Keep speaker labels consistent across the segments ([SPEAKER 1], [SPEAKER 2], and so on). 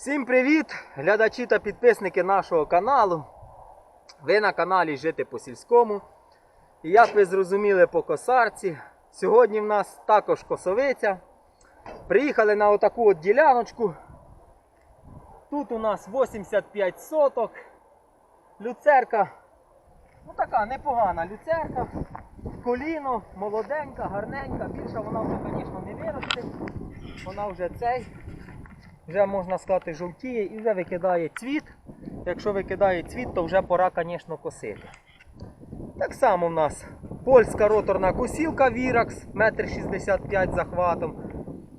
[SPEAKER 1] Всім привіт, глядачі та підписники нашого каналу. Ви на каналі Жити по сільському. І як ви зрозуміли по косарці, сьогодні в нас також косовиця. Приїхали на отаку от діляночку. Тут у нас 85 соток. Люцерка. Ну така непогана люцерка. Коліно, молоденька, гарненька. Більше вона вже, звісно, не виросте. Вона вже цей вже можна сказати жовтіє і вже викидає цвіт. Якщо викидає цвіт, то вже пора, звісно, косити. Так само в нас польська роторна косілка Virax 1,65 м захватом.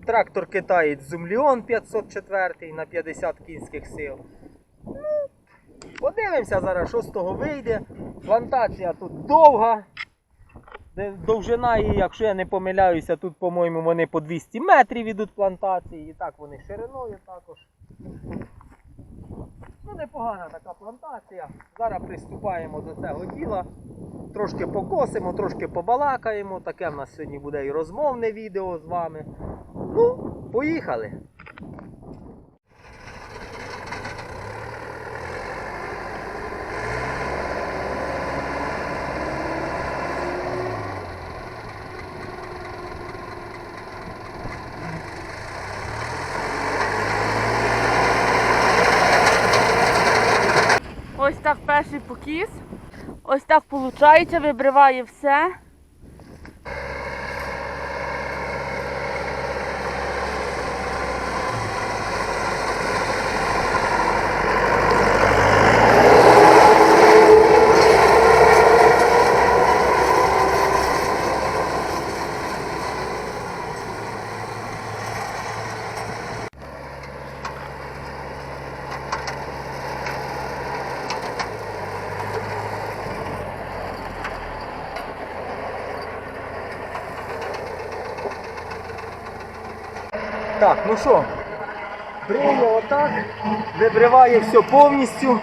[SPEAKER 1] Трактор китаєць Зумліон 504 на 50 кінських сил. Ну, Подивимося зараз, що з того вийде. Плантація тут довга. Довжина її, якщо я не помиляюся, тут, по-моєму, вони по 200 метрів ідуть плантації. І так вони шириною також. Ну, непогана така плантація. Зараз приступаємо до цього діла. Трошки покосимо, трошки побалакаємо. Таке в нас сьогодні буде і розмовне відео з вами. Ну, поїхали!
[SPEAKER 2] Ось так перший покіс. Ось так виходить, вибриває все.
[SPEAKER 1] Так, ну що, бриє отак, вибриває все повністю.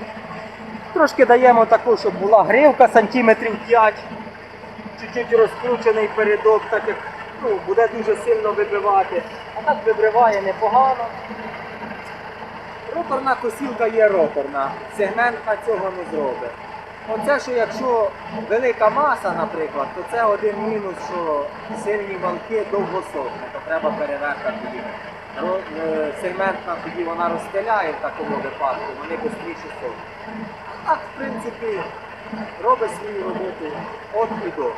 [SPEAKER 1] Трошки даємо таку, щоб була гривка сантиметрів 5. Чуть-чуть розкручений передок, так як ну, буде дуже сильно вибивати. А так вибриває непогано. Роторна косілка є роторна, сегментна цього не зробить. Оце, що якщо велика маса, наприклад, то це один мінус, що сильні валки довго сохне, то треба переверхати їх. Ро- е, Сегментна тоді вона розстеляє в такому випадку, вони швидше сохнуть. Так, в принципі, робить свою роботу от і до.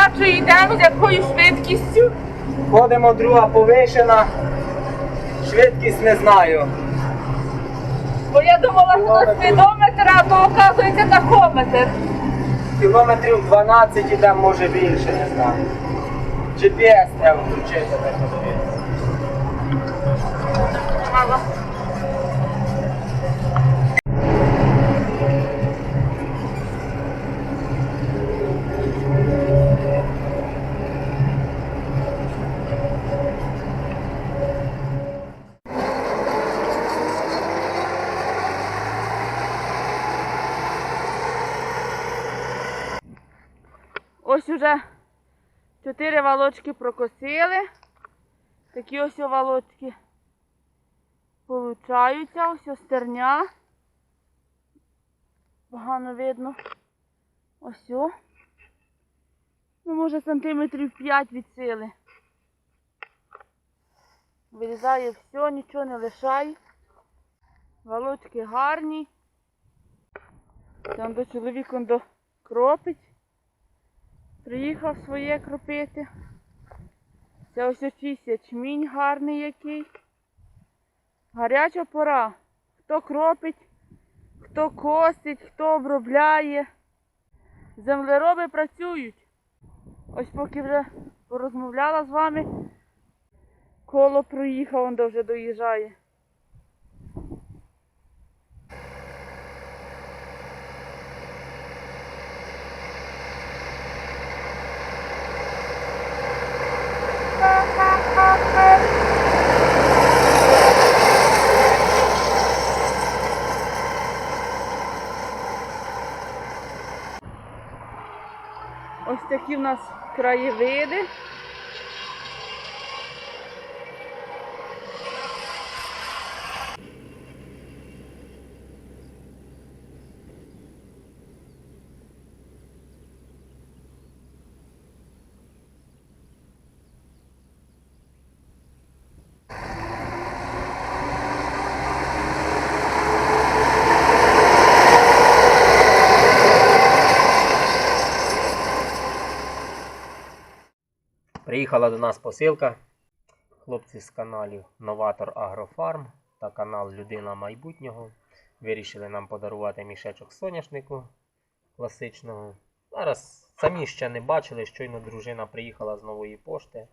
[SPEAKER 2] Передачею йдемо, з якою швидкістю?
[SPEAKER 1] Ходимо друга повишена. Швидкість не знаю.
[SPEAKER 2] Бо я думала, що це спідометр, а то оказується тахометр.
[SPEAKER 1] Кілометрів 12 ідемо, може більше, не знаю. GPS треба включити, подивитися.
[SPEAKER 2] Ось уже чотири волочки прокосили. Такі ось волочки получаються, ось стерня. Погано видно. Ось. Ну, може, сантиметрів 5 від сили. Вирізає все, нічого не лишає. Волочки гарні. Там до чоловік он до кропить. Приїхав своє кропити. Це ось чийсь ячмінь гарний який. Гаряча пора. Хто кропить, хто косить, хто обробляє. Землероби працюють. Ось поки вже порозмовляла з вами, коло проїхав, он вже доїжджає. Ось такі в нас краєвиди.
[SPEAKER 1] Приїхала до нас посилка. Хлопці з каналів Новатор Агрофарм та канал Людина майбутнього вирішили нам подарувати мішечок соняшнику класичного. Зараз самі ще не бачили, щойно дружина приїхала з нової пошти.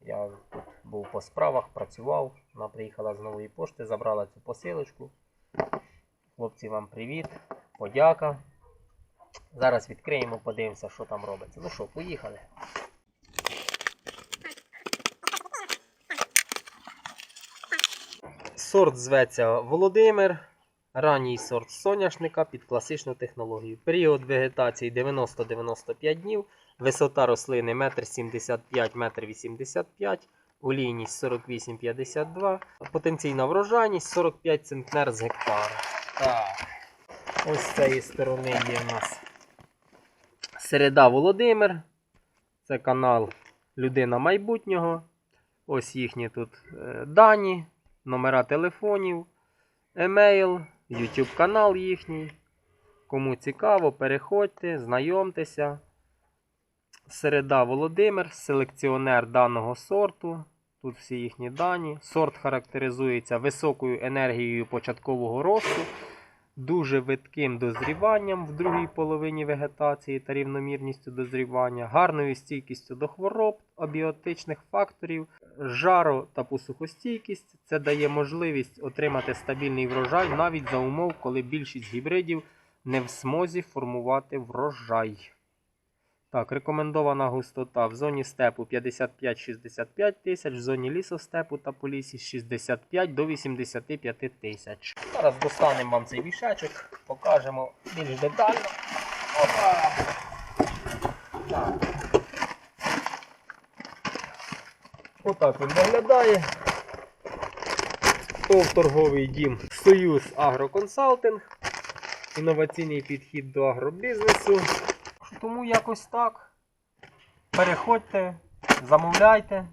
[SPEAKER 1] Я тут був по справах, працював. Вона приїхала з нової пошти, забрала цю посилочку. Хлопці, вам привіт, подяка. Зараз відкриємо, подивимося, що там робиться. Ну що, поїхали. Сорт зветься Володимир. Ранній сорт соняшника під класичну технологію. Період вегетації 90-95 днів. Висота рослини 1,75 1,85 м. Олійність 48-52. Потенційна врожайність 45 центнер з гектара. Так. Ось з цієї сторони є в нас Середа Володимир. Це канал Людина майбутнього. Ось їхні тут е, дані номера телефонів, емейл, YouTube канал їхній. Кому цікаво, переходьте, знайомтеся. Середа Володимир, селекціонер даного сорту. Тут всі їхні дані. Сорт характеризується високою енергією початкового росту, дуже видким дозріванням в другій половині вегетації та рівномірністю дозрівання, гарною стійкістю до хвороб, абіотичних факторів, жаро та посухостійкість. Це дає можливість отримати стабільний врожай навіть за умов, коли більшість гібридів не в смозі формувати врожай. Так, рекомендована густота в зоні степу 55-65 тисяч, в зоні лісостепу та по лісі 65 до 85 тисяч. Зараз достанемо вам цей вішечок, покажемо більш детально. Опа! Так. Отак він виглядає. торговий дім Союз Агроконсалтинг. Інноваційний підхід до агробізнесу. Тому якось так. Переходьте, замовляйте,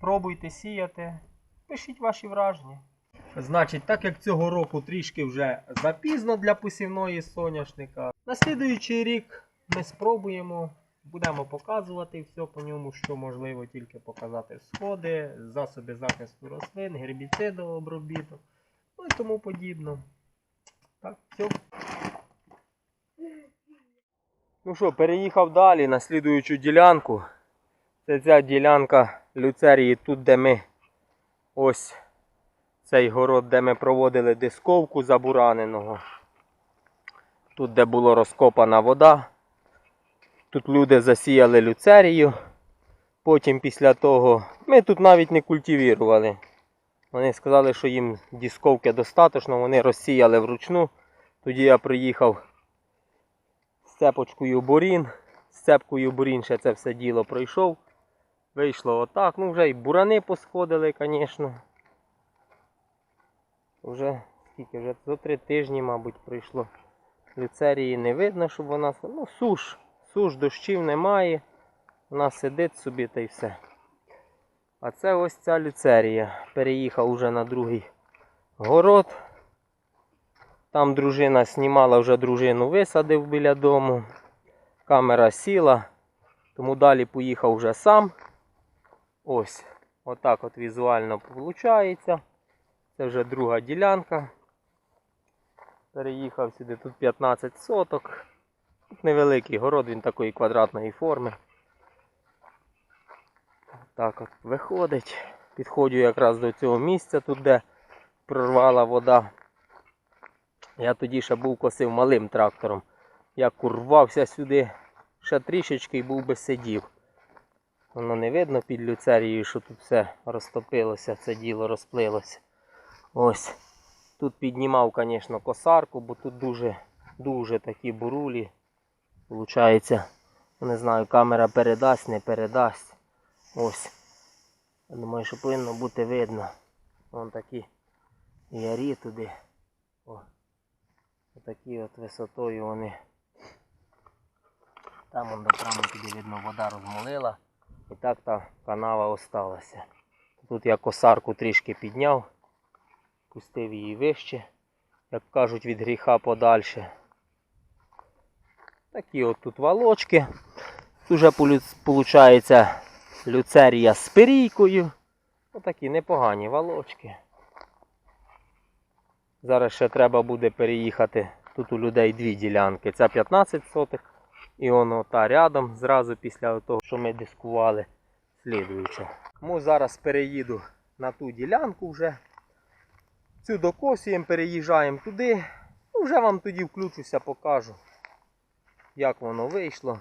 [SPEAKER 1] пробуйте сіяти, пишіть ваші враження. Значить, так як цього року трішки вже запізно для посівної соняшника, на слідуючий рік ми спробуємо, будемо показувати все по ньому, що можливо тільки показати сходи, засоби захисту рослин, гербіцидообробіток, ну і тому подібно. Так, все. Ну що, переїхав далі на слідуючу ділянку. Це ця ділянка люцерії, тут де ми ось цей город, де ми проводили дисковку забураненого. Тут, де була розкопана вода. Тут люди засіяли люцерію. Потім після того ми тут навіть не культивірували. Вони сказали, що їм дисковки достатньо, вони розсіяли вручну. Тоді я приїхав з цепочкою бурін. З цепкою бурін ще це все діло пройшов. Вийшло отак. Ну вже і бурани посходили, звісно. Вже скільки вже за три тижні, мабуть, пройшло. Люцерії не видно, щоб вона. Ну, суш. Суш, дощів немає. Вона сидить собі та й все. А це ось ця люцерія. Переїхав уже на другий город. Там дружина знімала, вже дружину висадив біля дому. Камера сіла, тому далі поїхав вже сам. Ось, отак от візуально виходить. Це вже друга ділянка. Переїхав сюди, тут 15 соток. Невеликий город, він такої квадратної форми. Так от виходить. Підходжу якраз до цього місця, тут де прорвала вода. Я тоді ще був косив малим трактором. Я курвався сюди, ще трішечки і був би сидів. Воно не видно під люцерією, що тут все розтопилося, це діло розплилося. Ось. Тут піднімав, звісно, косарку, бо тут дуже, дуже такі бурулі. Получається, не знаю, камера передасть, не передасть. Ось. Думаю, що повинно бути видно. Вон такі ярі туди. О. Отакі от висотою вони. Там вон прямо туди видно вода розмолила. І так та канава осталася. Тут я косарку трішки підняв, пустив її вище, як кажуть, від гріха подальше. Такі от тут волочки. Тут вже виходить люцерія з перійкою. Отакі непогані волочки. Зараз ще треба буде переїхати. Тут у людей дві ділянки. Ця 15 сотих і воно та рядом, зразу після того, що ми дискували, слідуюча. Тому зараз переїду на ту ділянку вже. Цю докосуємо, переїжджаємо туди. Ну, Вже вам тоді включуся, покажу, як воно вийшло.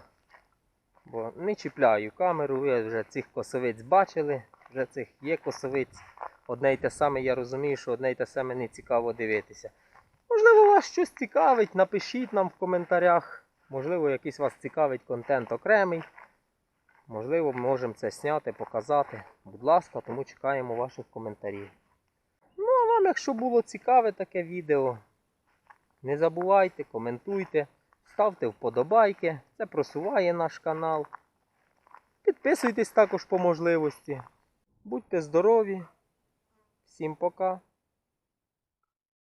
[SPEAKER 1] Бо не чіпляю камеру, ви вже цих косовиць бачили, вже цих є косовиць. Одне й те саме, я розумію, що одне й те саме не цікаво дивитися. Можливо, вас щось цікавить, напишіть нам в коментарях. Можливо, якийсь вас цікавить контент окремий. Можливо, можемо це зняти, показати. Будь ласка, тому чекаємо ваших коментарів. Ну, а вам, якщо було цікаве таке відео, не забувайте, коментуйте, ставте вподобайки. Це просуває наш канал. Підписуйтесь також по можливості. Будьте здорові. Всім пока.